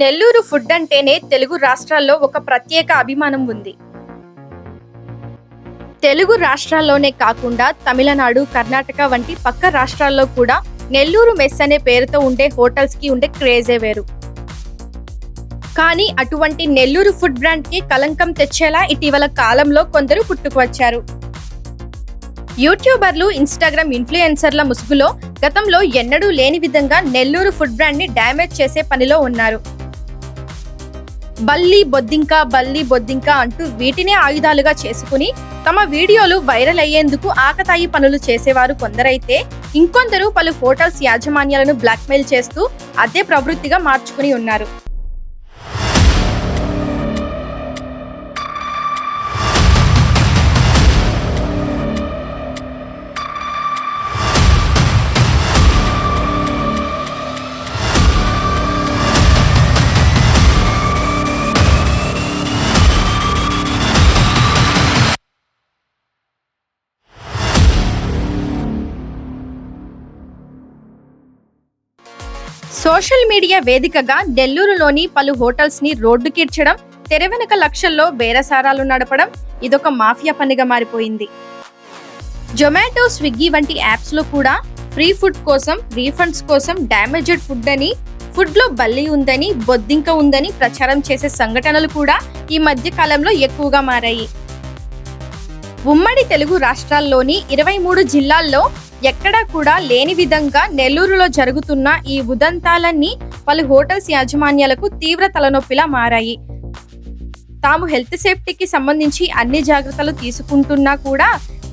Nellore food అంటేనే తెలుగు రాష్ట్రాల్లో ఒక ప్రత్యేక అభిమానం ఉంది. తెలుగు రాష్ట్రాల్లోనే కాకుండా తమిళనాడు కర్ణాటక వంటి పక్క రాష్ట్రాల్లో కూడా నెల్లూరు మెస్ అనే పేరుతో ఉండే హోటల్స్కి ఉండే క్రేజే వేరు. కానీ అటువంటి నెల్లూరు ఫుడ్ బ్రాండ్కి కలంకం తెచ్చేలా ఇటీవల కాలంలో కొందరు పుట్టుకువచ్చారు యూట్యూబర్లు ఇన్స్టాగ్రామ్ ఇన్ఫ్లుయెన్సర్ల ముసుగులో గతంలో ఎన్నడూ లేని విధంగా నెల్లూరు ఫుడ్ బ్రాండ్ని డ్యామేజ్ చేసే పనిలో ఉన్నారు. బల్లి బొద్దింక బల్లి బొద్దింక అంటూ వీటినే ఆయుధాలుగా చేసుకుని తమ వీడియోలు వైరల్ అయ్యేందుకు ఆకతాయి పనులు చేసేవారు కొందరైతే ఇంకొందరు పలు హోటల్స్ యాజమాన్యాలను బ్లాక్మెయిల్ చేస్తూ అదే ప్రవృత్తిగా మార్చుకుని ఉన్నారు. సోషల్ మీడియా వేదికగా నెల్లూరులోని పలు హోటల్స్ని రోడ్డుకీడ్చడం తెర వెనుక లక్షల్లో బేరసారాలు నడపడం ఇదొక మాఫియా పనిగా మారిపోయింది. జొమాటో స్విగ్గీ వంటి యాప్స్లో కూడా ఫ్రీ ఫుడ్ కోసం రీఫండ్స్ కోసం డ్యామేజ్డ్ ఫుడ్ అని ఫుడ్లో బల్లి ఉందని బొద్దింక ఉందని ప్రచారం చేసే సంఘటనలు కూడా ఈ మధ్య కాలంలో ఎక్కువగా మారాయి. ఉమ్మడి తెలుగు రాష్ట్రాల్లోని ఇరవై మూడు జిల్లాల్లో ఎక్కడా కూడా లేని విధంగా నెల్లూరులో జరుగుతున్న ఈ ఉదంతాలన్నీ పలు హోటల్స్ యాజమాన్యాలకు తీవ్ర తలనొప్పిలా మారాయి. తాము హెల్త్ సేఫ్టీకి సంబంధించి అన్ని జాగ్రత్తలు తీసుకుంటున్నా కూడా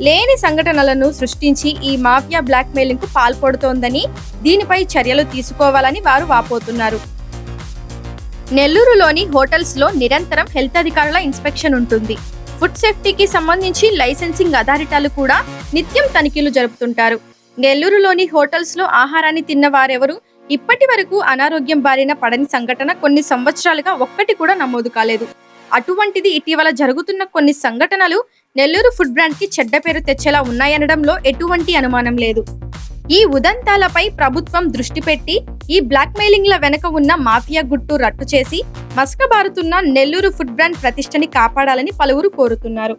లేని సంఘటనలను సృష్టించి ఈ మాఫియా బ్లాక్మెయిలింగ్కు పాల్పడుతోందని దీనిపై చర్యలు తీసుకోవాలని వారు వాపోతున్నారు. నెల్లూరులోని హోటల్స్లో నిరంతరం హెల్త్ అధికారుల ఇన్స్పెక్షన్ ఉంటుంది. ఫుడ్ సేఫ్టీకి సంబంధించి లైసెన్సింగ్ అథారిటీలు కూడా నిత్యం తనిఖీలు జరుపుతుంటారు. నెల్లూరులోని హోటల్స్లో ఆహారాన్ని తిన్న వారెవరు ఇప్పటి వరకు అనారోగ్యం బారిన పడని సంఘటన కొన్ని సంవత్సరాలుగా ఒక్కటి కూడా నమోదు కాలేదు. అటువంటిది ఇటీవల జరుగుతున్న కొన్ని సంఘటనలు నెల్లూరు ఫుడ్ బ్రాండ్కి చెడ్డ పేరు తెచ్చేలా ఉన్నాయనడంలో ఎటువంటి అనుమానం లేదు. ఈ ఉదంతాలపై ప్రభుత్వం దృష్టి పెట్టి ఈ బ్లాక్మెయిలింగ్ల వెనుక ఉన్న మాఫియా గుట్టు రట్టు చేసి మసకబారుతున్న నెల్లూరు ఫుడ్ బ్రాండ్ ప్రతిష్టని కాపాడాలని పలువురు కోరుతున్నారు.